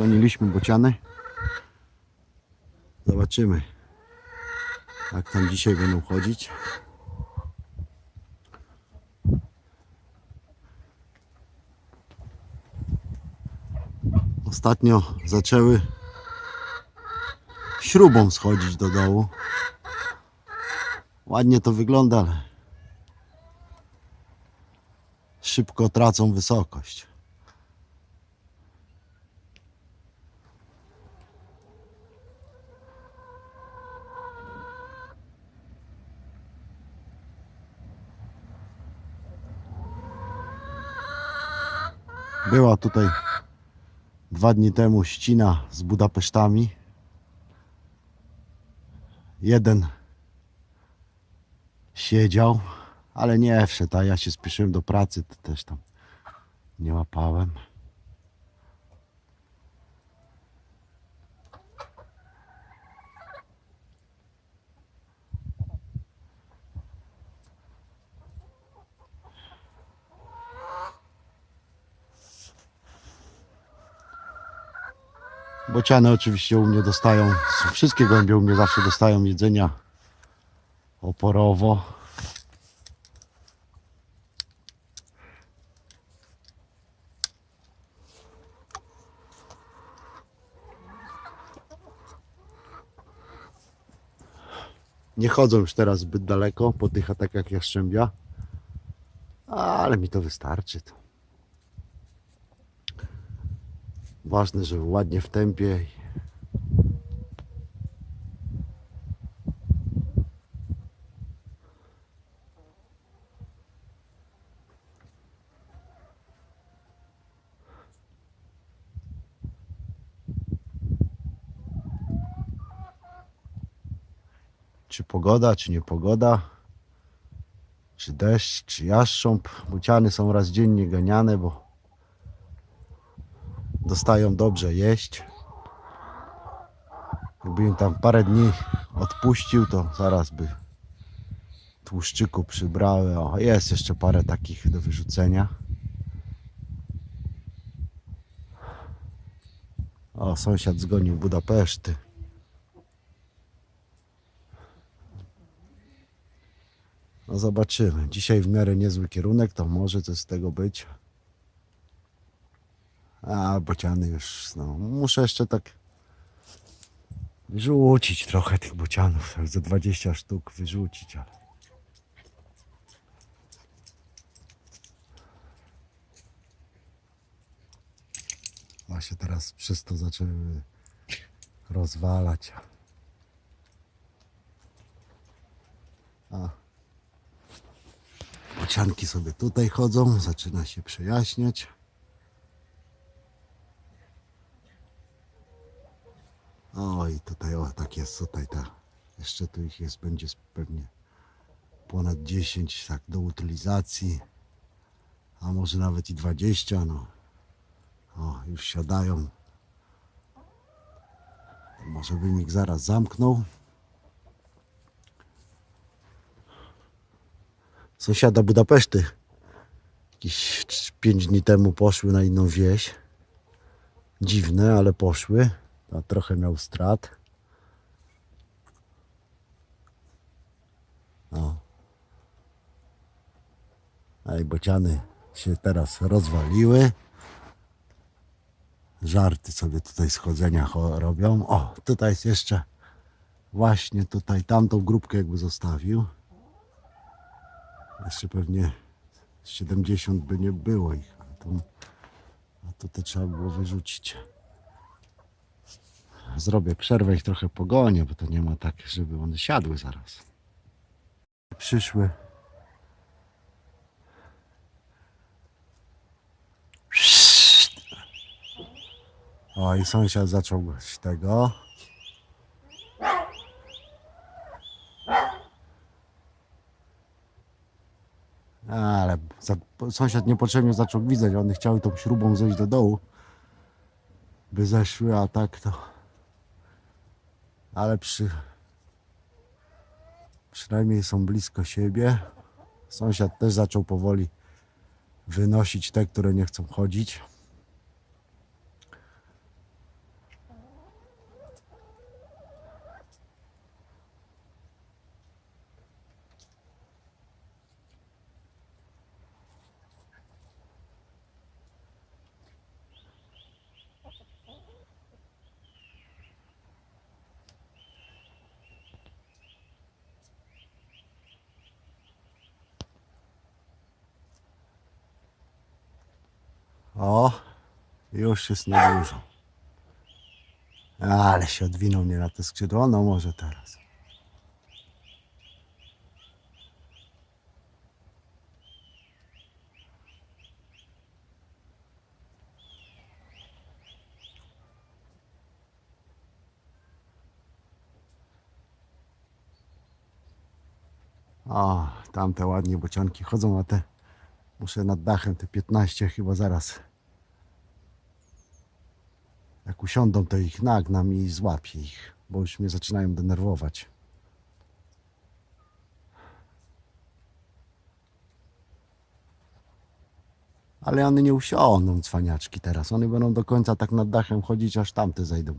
Zgoniliśmy bociany. Zobaczymy, jak tam dzisiaj będą chodzić. Ostatnio zaczęły śrubą schodzić do dołu. Ładnie to wygląda, ale szybko tracą wysokość. Była tutaj dwa dni temu ścina z Budapesztami. Jeden siedział, ale nie wszedł, a ja się spieszyłem do pracy, to też tam nie łapałem. Bociany oczywiście u mnie dostają, wszystkie gołębie u mnie zawsze dostają jedzenia oporowo. Nie chodzą już teraz zbyt daleko po tych atakach jaszczębia, ale mi to wystarczy. To. Ważne, że ładnie w tempie. Czy pogoda, czy nie pogoda, czy deszcz, czy jastrząb. Buciany są raz dziennie ganiane, bo dostają dobrze jeść. Jakby im tam parę dni odpuścił, to zaraz by tłuszczyku przybrały. O, jest jeszcze parę takich do wyrzucenia. O, sąsiad zgonił Budapeszty. No zobaczymy. Dzisiaj w miarę niezły kierunek, to może coś z tego być. A, bociany już, no, muszę jeszcze tak wyrzucić trochę tych bocianów, tak ze 20 sztuk wyrzucić, ale... Właśnie teraz przez to zaczęły rozwalać. A. Bocianki sobie tutaj chodzą, zaczyna się przejaśniać. O tutaj, o tak jest tutaj ta. Jeszcze tu ich jest, będzie pewnie ponad 10 tak do utylizacji. A może nawet i 20, no. O, już siadają. Może bym ich zaraz zamknął. Sąsiada Budapeszty. Jakieś 5 dni temu poszły na inną wieś. Dziwne, ale poszły. Trochę miał strat. O. Ej, bociany się teraz rozwaliły. Żarty sobie tutaj schodzenia cho- robią. O, tutaj jest jeszcze właśnie tutaj tamtą grupkę jakby zostawił. Jeszcze pewnie 70 by nie było ich. A tu, a trzeba było wyrzucić zrobię przerwę ich trochę pogonię, bo to nie ma tak, żeby one siadły zaraz. Przyszły. O i sąsiad zaczął tego. Ale za, sąsiad niepotrzebnie zaczął gwizdać, one chciały tą śrubą zejść do dołu, by zeszły, a tak to ale przy, przynajmniej są blisko siebie. Sąsiad też zaczął powoli wynosić te, które nie chcą chodzić. O, już jest na dużo. Ale się odwinął mnie na te skrzydło. No może teraz. O, tamte ładnie bocianki chodzą, a te muszę nad dachem te 15 chyba zaraz. Jak usiądą, to ich nagnam i złapię ich, bo już mnie zaczynają denerwować. Ale one nie usiądą, cwaniaczki teraz. One będą do końca tak nad dachem chodzić, aż tamte zejdą.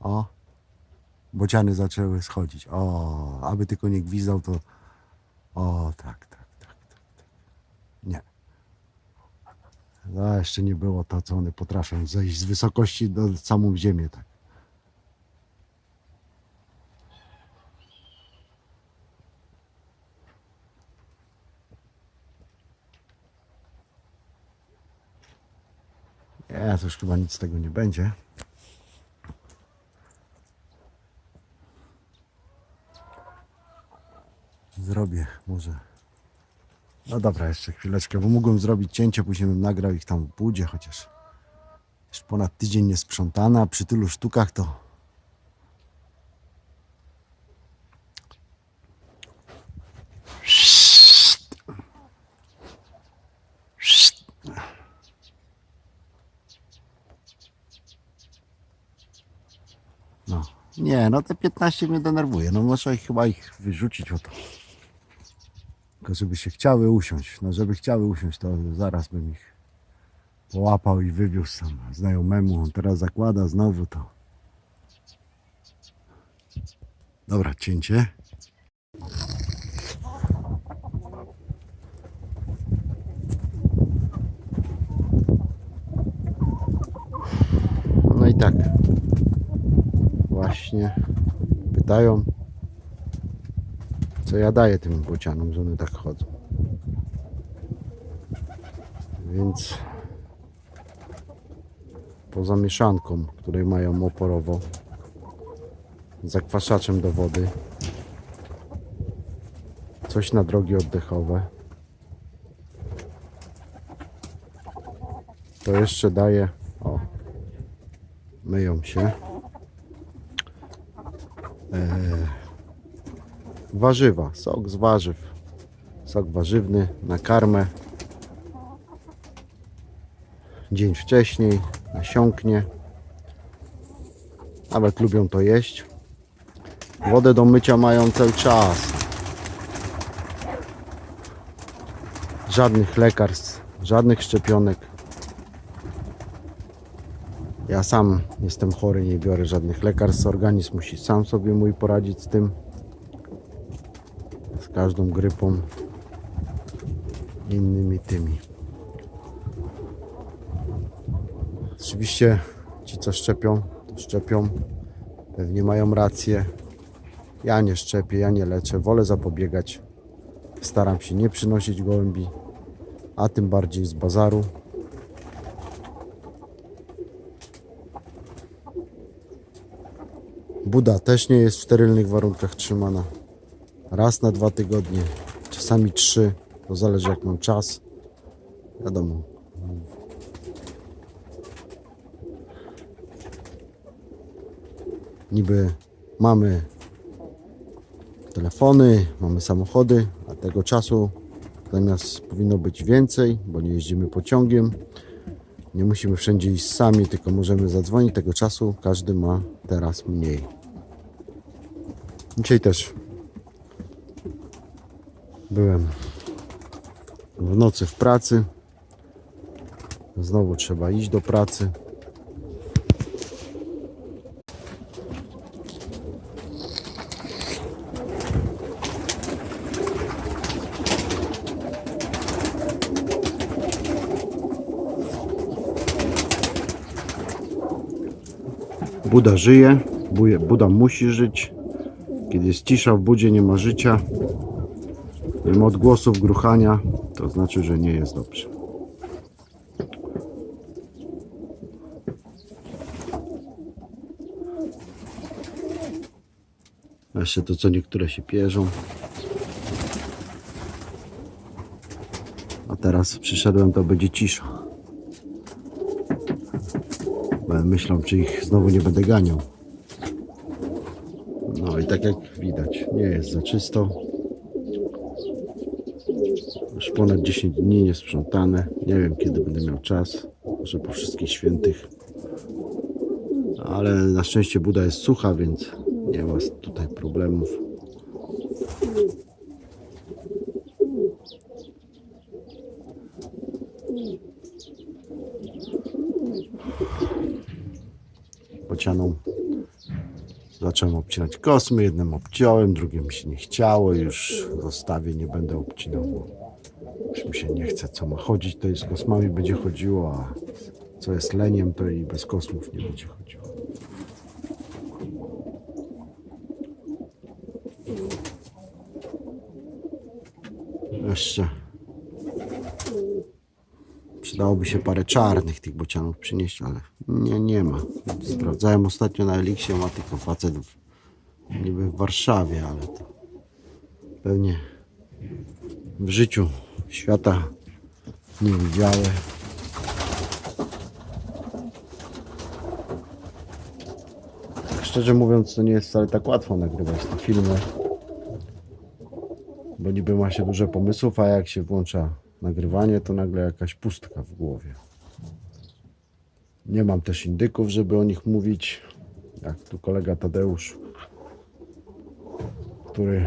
O, bociany zaczęły schodzić. O, aby tylko nie gwizdał, to... O, tak, tak, tak, tak. tak. Nie. No, jeszcze nie było to, co one potrafią zejść z wysokości do samą ziemię, tak. Nie, to już chyba nic z tego nie będzie. Zrobię może. No dobra, jeszcze chwileczkę, bo mógłbym zrobić cięcie, później bym nagrał ich tam w budzie, chociaż już ponad tydzień nie sprzątane, a przy tylu sztukach to No. Nie, no te 15 mnie denerwuje. No muszę ich chyba ich wyrzucić o to. Tylko żeby się chciały usiąść. No żeby chciały usiąść, to zaraz bym ich połapał i wywiózł tam znajomemu. On teraz zakłada znowu to. Dobra, cięcie. No i tak. Właśnie pytają, co ja daję tym bocianom, że one tak chodzą. Więc poza mieszanką, której mają oporowo, zakwaszaczem do wody, coś na drogi oddechowe, to jeszcze daję, o, myją się. Warzywa, sok z warzyw, sok warzywny na karmę. Dzień wcześniej nasiąknie. Nawet lubią to jeść. Wodę do mycia mają cały czas. Żadnych lekarstw, żadnych szczepionek. Ja sam jestem chory, nie biorę żadnych lekarstw. Organizm musi sam sobie mój poradzić z tym każdą grypą innymi tymi. Oczywiście ci co szczepią, to szczepią. Pewnie mają rację. Ja nie szczepię, ja nie leczę, wolę zapobiegać. Staram się nie przynosić gołębi, a tym bardziej z bazaru. Buda też nie jest w sterylnych warunkach trzymana raz na dwa tygodnie, czasami trzy, to zależy jak mam czas. Wiadomo. Niby mamy telefony, mamy samochody, a tego czasu zamiast powinno być więcej, bo nie jeździmy pociągiem. Nie musimy wszędzie iść sami, tylko możemy zadzwonić. Tego czasu każdy ma teraz mniej. Dzisiaj też Byłem w nocy w pracy. Znowu trzeba iść do pracy. Buda żyje, Buda musi żyć. Kiedy jest cisza w budzie, nie ma życia, odgłosów, gruchania, to znaczy, że nie jest dobrze. Jeszcze to, co niektóre się pierzą. A teraz przyszedłem, to będzie cisza. Bo Myślą, czy ich znowu nie będę ganiał. No i tak jak widać, nie jest za czysto. Ponad 10 dni niesprzątane. Nie wiem kiedy będę miał czas. Może po wszystkich świętych. Ale na szczęście Buda jest sucha, więc nie ma tutaj problemów. Bocianą zacząłem obcinać kosmy. Jednym obciąłem, drugim się nie chciało. Już zostawię, nie będę obcinał, mi się nie chce. Co ma chodzić, to i z kosmami będzie chodziło, a co jest leniem, to i bez kosmów nie będzie chodziło. Jeszcze przydałoby się parę czarnych tych bocianów przynieść, ale nie, nie ma. Sprawdzałem ostatnio na Eliksie, ma tylko facet w, niby w Warszawie, ale to pewnie w życiu świata nie widziały. Szczerze mówiąc, to nie jest wcale tak łatwo nagrywać te filmy, bo niby ma się dużo pomysłów, a jak się włącza nagrywanie, to nagle jakaś pustka w głowie. Nie mam też indyków, żeby o nich mówić. Jak tu kolega Tadeusz, który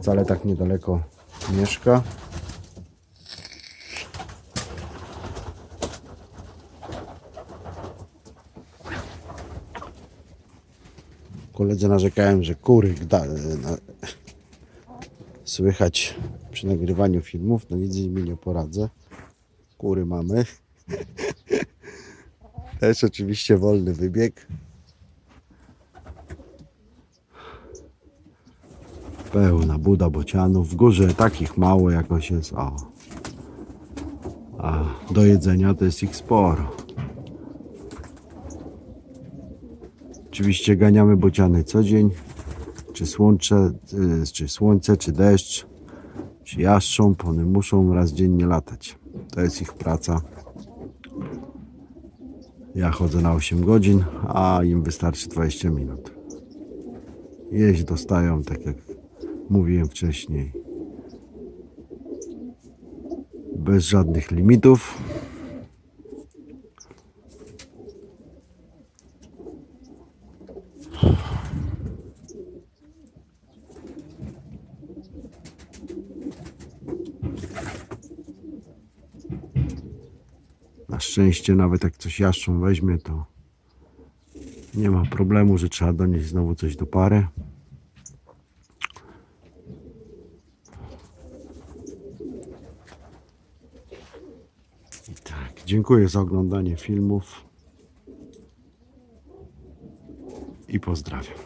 wcale tak niedaleko mieszka. Koledzy narzekałem, że kury gda, na, słychać przy nagrywaniu filmów. No nic nimi nie poradzę. Kury mamy. Też oczywiście wolny wybieg. Pełna buda bocianów. W górze takich mało jakoś jest. O. A do jedzenia to jest ich sporo. Oczywiście ganiamy bociany co dzień. Czy słońce, y, czy słońce, czy deszcz, czy jastrząb. One muszą raz dziennie latać. To jest ich praca. Ja chodzę na 8 godzin, a im wystarczy 20 minut. Jeść dostają, tak jak mówiłem wcześniej, bez żadnych limitów. Na szczęście nawet jak coś jaszczą weźmie, to nie ma problemu, że trzeba donieść znowu coś do pary. I tak, dziękuję za oglądanie filmów i pozdrawiam.